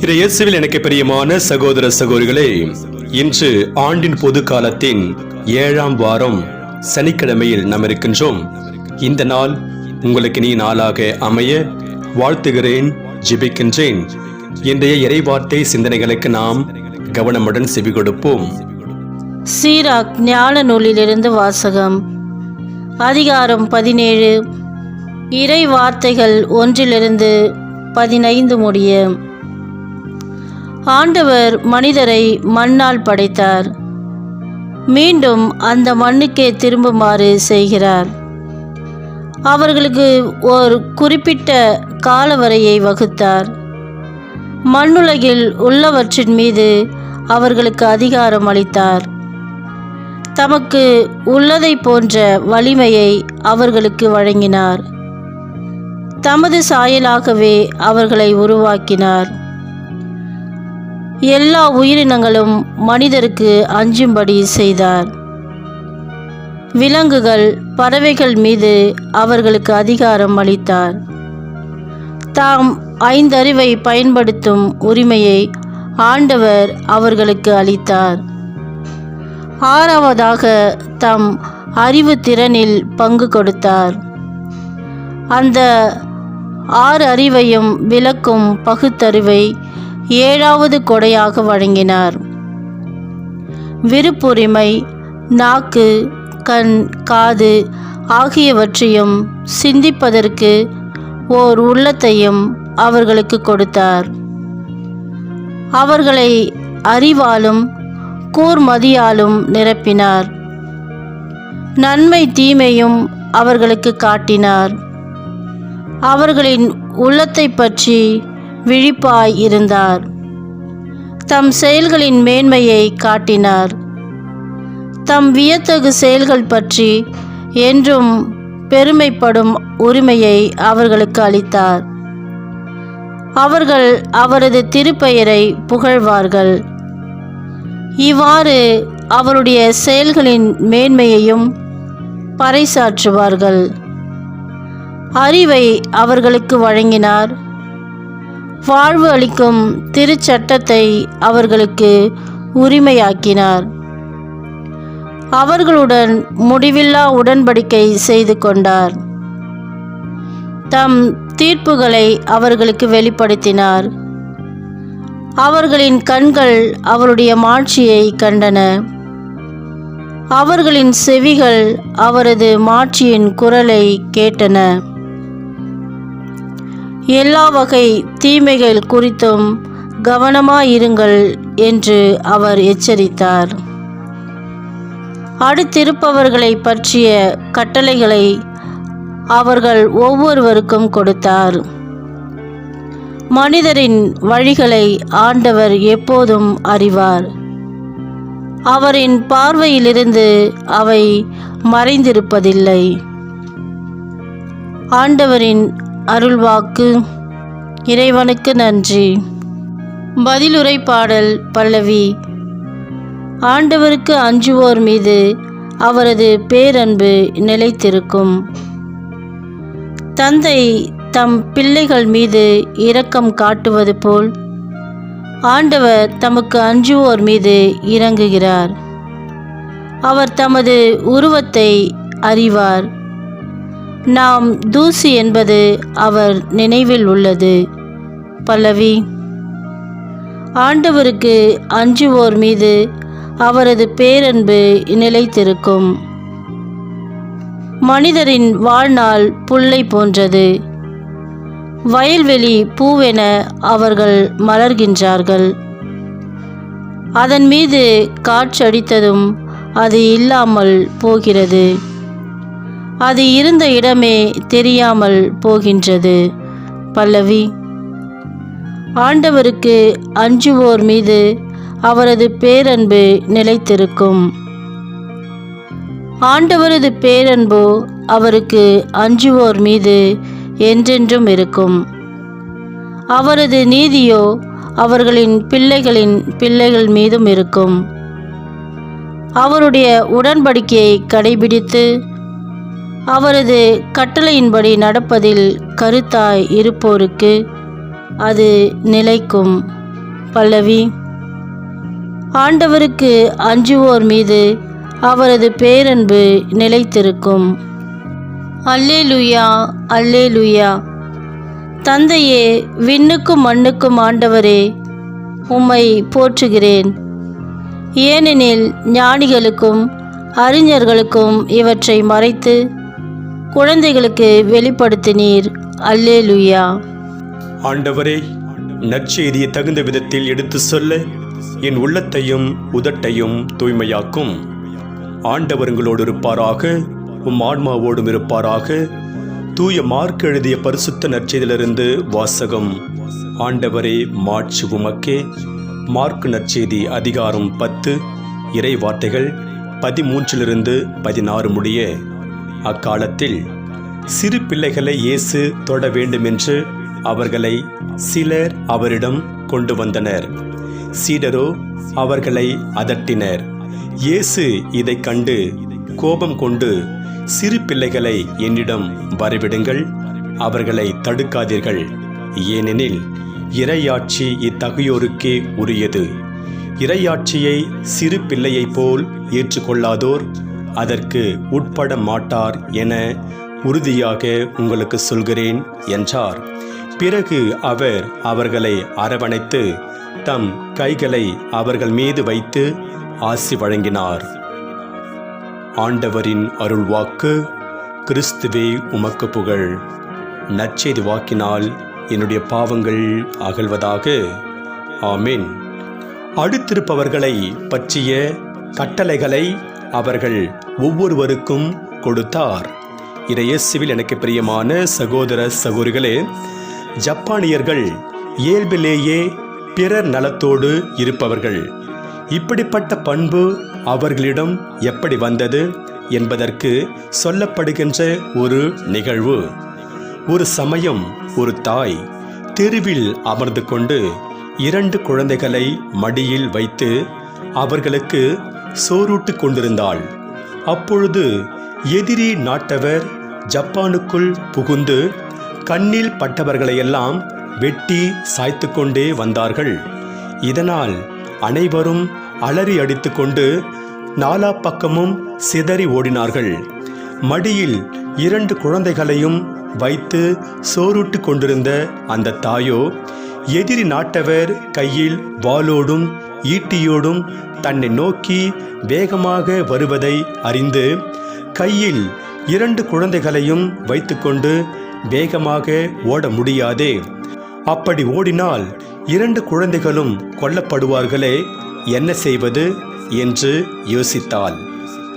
இயேசுவில் எனக்கு பிரியமான சகோதர சகோதரிகளே இன்று ஆண்டின் பொது காலத்தின் ஏழாம் வாரம் சனிக்கிழமையில் நாம் இருக்கின்றோம். இந்த நாள் உங்களுக்கு நீ நாளாக அமைய வாழ்த்துகிறேன் ஜிபிக்கின்றேன். இன்றைய இறைவார்த்தை சிந்தனைகளுக்கு நாம் கவனமுடன் செவி கொடுப்போம். சீராக் ஞான நூலிலிருந்து வாசகம். அதிகாரம் பதினேழு. இறை வார்த்தைகள் ஒன்றிலிருந்து பதினைந்து முடிய. ஆண்டவர் மனிதரை மண்ணால் படைத்தார். மீண்டும் அந்த மண்ணுக்கே திரும்புமாறு செய்கிறார். அவர்களுக்கு ஒரு குறிப்பிட்ட காலவரையை வகுத்தார். மண்ணுலகில் உள்ளவற்றின் மீது அவர்களுக்கு அதிகாரம் அளித்தார். தமக்கு உள்ளதை போன்ற வலிமையை அவர்களுக்கு வழங்கினார். தமது சாயலாகவே அவர்களை உருவாக்கினார். எல்லா உயிரினங்களும் மனிதருக்கு அஞ்சும்படி செய்தார். விலங்குகள் பறவைகள் மீது அவர்களுக்கு அதிகாரம் அளித்தார். தாம் ஐந்தறிவை பயன்படுத்தும் உரிமையை ஆண்டவர் அவர்களுக்கு அளித்தார். ஆறாவதாக தம் அறிவு திறனில் பங்கு கொடுத்தார். அந்த ஆறு அறிவையும் விளக்கும் பகுத்தறிவை ஏழாவது கொடையாக வழங்கினார். விருப்புரிமை நாக்கு கண் காது ஆகியவற்றையும் சிந்திப்பதற்கு ஓர் உள்ளத்தையும் அவர்களுக்கு கொடுத்தார். அவர்களை அறிவாலும் கூர்மதியாலும் நிரப்பினார். நன்மை தீமையும் அவர்களுக்கு காட்டினார். அவர்களின் உள்ளத்தை பற்றி விழிப்பாய் இருந்தார். தம் செயல்களின் மேன்மையை காட்டினார். தம் வியத்தகு செயல்கள் பற்றி என்றும் பெருமைப்படும் உரிமையை அவர்களுக்கு அளித்தார். அவர்கள் அவரது திருப்பெயரை புகழ்வார்கள். இவ்வாறு அவருடைய செயல்களின் மேன்மையையும் பறைசாற்றுவார்கள். அறிவை அவர்களுக்கு வழங்கினார். வாழ்வு அளிக்கும் திருச்சட்டத்தை அவர்களுக்கு உரிமையாக்கினார். அவர்களுடன் முடிவில்லா உடன்படிக்கை செய்து கொண்டார். தம் தீர்ப்புகளை அவர்களுக்கு வெளிப்படுத்தினார். அவர்களின் கண்கள் அவருடைய மாட்சியை கண்டன. அவர்களின் செவிகள் அவரது மாட்சியின் குரலை கேட்டன. எல்லா வகை தீமைகள் குறித்தும் கவனமாயிருங்கள் என்று அவர் எச்சரித்தார். அடுத்திருப்பவர்களை பற்றிய கட்டளைகளை அவர்கள் ஒவ்வொருவருக்கும் கொடுத்தார். மனிதரின் வழிகளை ஆண்டவர் எப்போதும் அறிவார். அவரின் பார்வையிலிருந்து அவை மறைந்திருப்பதில்லை. ஆண்டவரின் அருள்வாக்கு. இறைவனுக்கு நன்றி. பதிலுரை பாடல் பல்லவி. ஆண்டவருக்கு அஞ்சுவோர் மீது அவரது பேரன்பு நிலைத்திருக்கும். தந்தை தம் பிள்ளைகள் மீது இரக்கம் காட்டுவது போல் ஆண்டவர் தமக்கு அஞ்சுவோர் மீது இறங்குகிறார். அவர் தமது உருவத்தை அறிவார். நாம் தூசி என்பது அவர் நினைவில் உள்ளது. பல்லவி ஆண்டவருக்கு அஞ்சுவோர் மீது அவரது பேரன்பு நிலைத்திருக்கும். மனிதரின் வாழ்நாள் புல்லை போன்றது. வயல்வெளி பூவென அவர்கள் மலர்கின்றார்கள். அதன் மீது காற்றடித்ததும் அது இல்லாமல் போகிறது. அது இருந்த இடமே தெரியாமல் போகின்றது. பல்லவி ஆண்டவருக்கு அஞ்சுவோர் மீது அவரது பேரன்பு நிலைத்திருக்கும். ஆண்டவரது பேரன்போ அவருக்கு அஞ்சுவோர் மீது என்றென்றும் இருக்கும். அவரது நீதியோ அவர்களின் பிள்ளைகளின் பிள்ளைகள் மீதும் இருக்கும். அவருடைய உடன்படிக்கையை கடைபிடித்து அவரது கட்டளையின்படி நடப்பதில் கருத்தாய் இருப்போருக்கு அது நிலைக்கும். பல்லவி ஆண்டவருக்கு அஞ்சுவோர் மீது அவரது பேரன்பு நிலைத்திருக்கும். அல்லே லுயா அல்லே லுயா தந்தையே விண்ணுக்கும் மண்ணுக்கும் ஆண்டவரே உம்மை போற்றுகிறேன். ஏனெனில் ஞானிகளுக்கும் அறிஞர்களுக்கும் இவற்றை மறைத்து குழந்தைகளுக்கு வெளிப்படுத்தினீர். அல்லேலுயா. ஆண்டவரே நற்செய்தியை தகுந்த விதத்தில் எடுத்து சொல்ல என் உள்ளத்தையும் உதட்டையும் தூய்மையாக்கும். ஆண்டவருங்களோடு இருப்பாராக உம் ஆன்மாவோடும் இருப்பாராக. தூய மார்க் எழுதிய பரிசுத்த நற்செய்தியிலிருந்து வாசகம். ஆண்டவரே மாட்சி உமக்கே. மார்க் நற்செய்தி அதிகாரம் பத்து இறை வார்த்தைகள் பதிமூன்றிலிருந்து பதினாறு முடிய. அக்காலத்தில் சிறு பிள்ளைகளை இயேசு தொட வேண்டுமென்று அவர்களை சிலர் அவரிடம் கொண்டு வந்தனர். சீடரோ அவர்களை அதட்டினர். இயேசு இதைக் கண்டு கோபம் கொண்டு சிறு பிள்ளைகளை என்னிடம் வரவிடுங்கள் அவர்களை தடுக்காதீர்கள். ஏனெனில் இறையாட்சி இத்தகையோருக்கே உரியது. இறையாட்சியை சிறு பிள்ளையைப் போல் ஏற்றுக்கொள்ளாதோர் அதற்கு உட்பட மாட்டார் என உறுதியாக உங்களுக்கு சொல்கிறேன் என்றார். பிறகு அவர் அவர்களை அரவணைத்து தம் கைகளை அவர்கள் மீது வைத்து ஆசி வழங்கினார். ஆண்டவரின் அருள்வாக்கு கிறிஸ்துவே உமக்கு புகழ். நற்செய்தி வாக்கினால் என்னுடைய பாவங்கள் அகழ்வதாக ஆமீன். அடுத்திருப்பவர்களை பற்றிய கட்டளைகளை அவர்கள் ஒவ்வொருவருக்கும் கொடுத்தார். இறையேசுவில் எனக்கு பிரியமான சகோதர சகோதரிகளே ஜப்பானியர்கள் இயல்பிலேயே பிறர் நலத்தோடு இருப்பவர்கள். இப்படிப்பட்ட பண்பு அவர்களிடம் எப்படி வந்தது என்பதற்கு சொல்லப்படுகின்ற ஒரு நிகழ்வு. ஒரு சமயம் ஒரு தாய் தெருவில் அமர்ந்து கொண்டு இரண்டு குழந்தைகளை மடியில் வைத்து அவர்களுக்கு சோறூட்டு கொண்டிருந்தாள். அப்பொழுது எதிரி நாட்டவர் ஜப்பானுக்குள் புகுந்து கண்ணில் பட்டவர்களையெல்லாம் வெட்டி சாய்த்து கொண்டே வந்தார்கள். இதனால் அனைவரும் அலறி அடித்துக்கொண்டு நாலா பக்கமும் சிதறி ஓடினார்கள். மடியில் இரண்டு குழந்தைகளையும் வைத்து சோறுட்டு கொண்டிருந்த அந்த தாயோ எதிரி நாட்டவர் கையில் வாளோடும் ஈட்டியோடும் தன்னை நோக்கி வேகமாக வருவதை அறிந்து கையில் இரண்டு குழந்தைகளையும் வைத்துக்கொண்டு வேகமாக ஓட முடியாதே. அப்படி ஓடினால் இரண்டு குழந்தைகளும் கொல்லப்படுவார்களே என்ன செய்வது என்று யோசித்தாள்.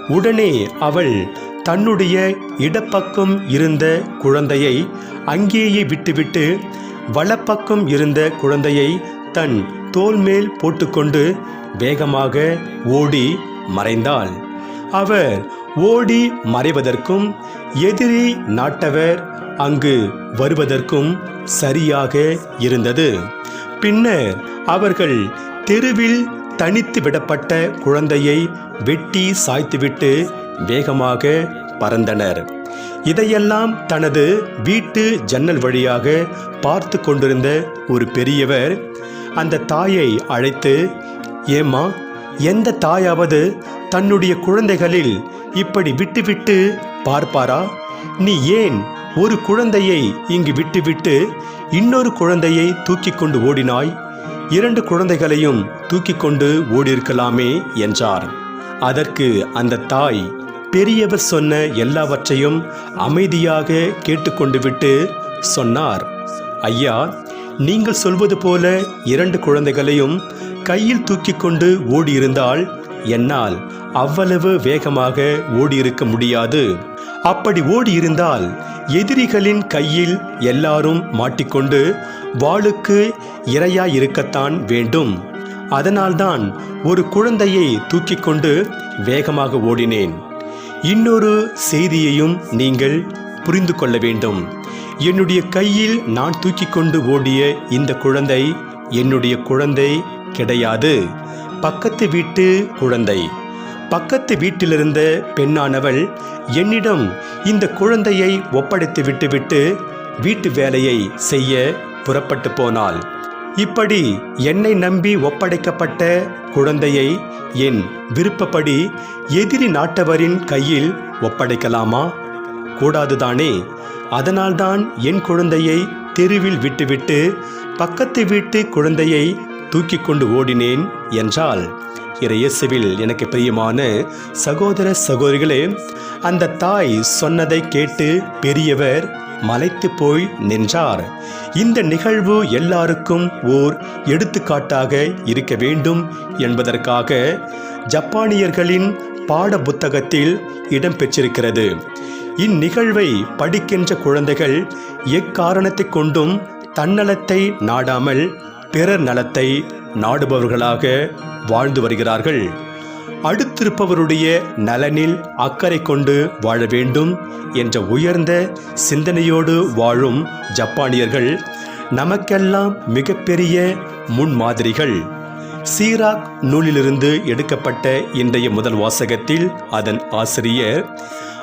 உடனே அவள் தன்னுடைய இடப்பக்கம் இருந்த குழந்தையை அங்கேயே விட்டுவிட்டு வலப்பக்கம் இருந்த குழந்தையை தன் தோல் மேல் போட்டுக்கொண்டு வேகமாக ஓடி மறைந்தாள். அவர் ஓடி மறைவதற்கும் எதிரி நாட்டவர் அங்கு வருவதற்கும் சரியாக இருந்தது. பின்னர் அவர்கள் தெருவில் தனித்து விடப்பட்ட குழந்தையை வெட்டி சாய்த்துவிட்டு வேகமாக பறந்தனர். இதையெல்லாம் தனது வீட்டு ஜன்னல் வழியாக பார்த்து கொண்டிருந்த ஒரு பெரியவர் அந்த தாயை அழைத்து ஏம்மா எந்த தாயாவது தன்னுடைய குழந்தைகளில் இப்படி விட்டுவிட்டு பார்ப்பாரா? நீ ஏன் ஒரு குழந்தையை இங்கு விட்டுவிட்டு இன்னொரு குழந்தையை தூக்கி கொண்டு ஓடினாய்? இரண்டு குழந்தைகளையும் தூக்கி கொண்டு ஓடியிருக்கலாமே என்றார். அதற்கு அந்த தாய் பெரியவர் சொன்ன எல்லாவற்றையும் அமைதியாக கேட்டுக்கொண்டு விட்டு சொன்னார். ஐயா நீங்கள் சொல்வது போல இரண்டு குழந்தைகளையும் கையில் தூக்கி கொண்டு ஓடியிருந்தால் என்னால் அவ்வளவு வேகமாக ஓடியிருக்க முடியாது. அப்படி ஓடியிருந்தால் எதிரிகளின் கையில் எல்லாரும் மாட்டிக்கொண்டு வாளுக்கு இரையாயிருக்கத்தான் வேண்டும். அதனால்தான் ஒரு குழந்தையை தூக்கிக் கொண்டு வேகமாக ஓடினேன். இன்னொரு செய்தியையும் நீங்கள் புரிந்து கொள்ள வேண்டும். என்னுடைய கையில் நான் தூக்கி கொண்டு ஓடிய இந்த குழந்தை என்னுடைய குழந்தை கிடையாது. பக்கத்து வீட்டு குழந்தை. பக்கத்து வீட்டிலிருந்த பெண்ணானவள் என்னிடம் இந்த குழந்தையை ஒப்படைத்து விட்டுவிட்டு வீட்டு வேலையை செய்ய புறப்பட்டு போனாள். இப்படி என்னை நம்பி ஒப்படைக்கப்பட்ட குழந்தையை என் விருப்பப்படி எதிரி நாட்டவரின் கையில் ஒப்படைக்கலாமா? கூடாதுதானே. அதனால்தான் என் குழந்தையை தெருவில் விட்டுவிட்டு பக்கத்து வீட்டு குழந்தையை தூக்கி கொண்டு ஓடினேன் என்றால் இறையேசுவில் எனக்கு பிரியமான சகோதர சகோதரிகளே அந்த தாய் சொன்னதை கேட்டு பெரியவர் மலைத்து போய் நின்றார். இந்த நிகழ்வு எல்லாருக்கும் ஓர் எடுத்துக்காட்டாக இருக்க வேண்டும் என்பதற்காக ஜப்பானியர்களின் பாட புத்தகத்தில் இடம்பெற்றிருக்கிறது இந்நிகழ்வை படிக்கின்ற குழந்தைகள் எக்காரணத்தை கொண்டும் தன்னலத்தை நாடாமல் பிறர் நலத்தை நாடுபவர்களாக வாழ்ந்து வருகிறார்கள். அடுத்திருப்பவருடைய நலனில் அக்கறை கொண்டு வாழ வேண்டும் என்ற உயர்ந்த சிந்தனையோடு வாழும் ஜப்பானியர்கள் நமக்கெல்லாம் மிகப்பெரிய முன்மாதிரிகள். சீராக் நூலிலிருந்து எடுக்கப்பட்ட இன்றைய முதல் வாசகத்தில் அதன் ஆசிரியர்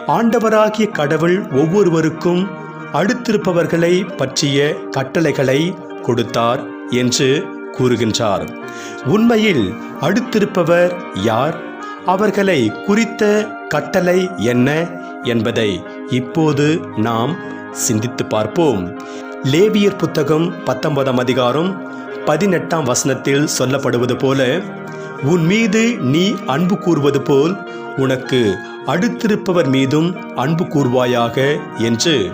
ஆண்டவராகிய கடவுள் ஒவ்வொருவருக்கும் அடுத்திருப்பவர்களை பற்றிய கட்டளைகளை கொடுத்தார். என்று கூறுகின்றார். உண்மையில் அடுத்திருப்பவர் யார்? அவர்களை குறித்த கட்டளை என்ன என்பதை இப்போது நாம் சிந்தித்து பார்ப்போம். லேவியர் புத்தகம் பத்தொன்பதாம் அதிகாரம் பதினெட்டாம் வசனத்தில் சொல்லப்படுவது போல உன் மீது நீ அன்பு கூறுவது போல் உனக்கு அடுத்திருப்பவர் மீதும் அன்பு கூறுவாயாக என்று.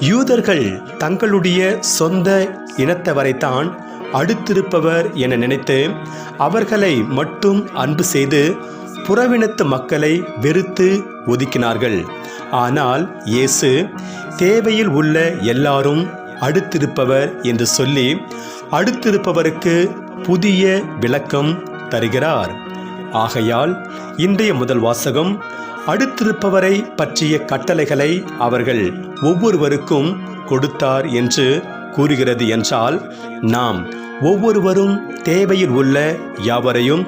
யூதர்கள் தங்களுடைய சொந்த இனத்தவரைத்தான் அடுத்திருப்பவர் என நினைத்து அவர்களை மட்டும் அன்பு செய்து புறவினத்து மக்களை வெறுத்து ஒதுக்கினார்கள். ஆனால் இயேசு தேவையில் உள்ள எல்லாரும் அடுத்திருப்பவர் என்று சொல்லி அடுத்திருப்பவருக்கு புதிய விளக்கம் தருகிறார். ஆகையால் இன்றைய முதல் வாசகம் அடுத்திருப்பவரை பற்றிய கட்டளைகளை அவர்கள் ஒவ்வொருவருக்கும் கொடுத்தார் என்று கூறுகிறது என்றால் நாம் ஒவ்வொருவரும் தேவையில் உள்ள யாவரையும்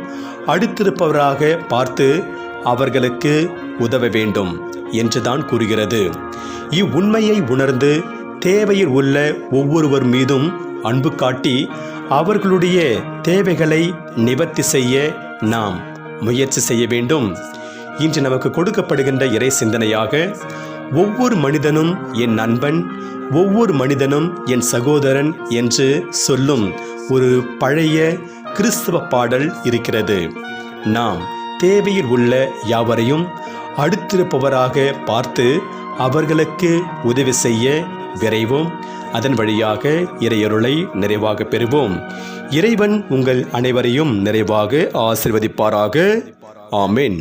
அடுத்திருப்பவராக பார்த்து அவர்களுக்கு உதவ வேண்டும் என்றுதான் கூறுகிறது. இவ்வுண்மையை உணர்ந்து தேவையில் உள்ள ஒவ்வொருவர் மீதும் அன்பு காட்டி அவர்களுடைய தேவைகளை நிவர்த்தி செய்ய நாம் முயற்சி செய்ய வேண்டும். இன்று நமக்கு கொடுக்கப்படுகின்ற இறை சிந்தனையாக ஒவ்வொரு மனிதனும் என் நண்பன் ஒவ்வொரு மனிதனும் என் சகோதரன் என்று சொல்லும் ஒரு பழைய கிறிஸ்தவ பாடல் இருக்கிறது. நாம் தேவையில் உள்ள யாவரையும் அடுத்திருப்பவராக பார்த்து அவர்களுக்கு உதவி செய்ய விரைவோம். அதன் வழியாக இறையருளை நிறைவாக பெறுவோம். இறைவன் உங்கள் அனைவரையும் நிறைவாக ஆசிர்வதிப்பாராக. ஆமேன்.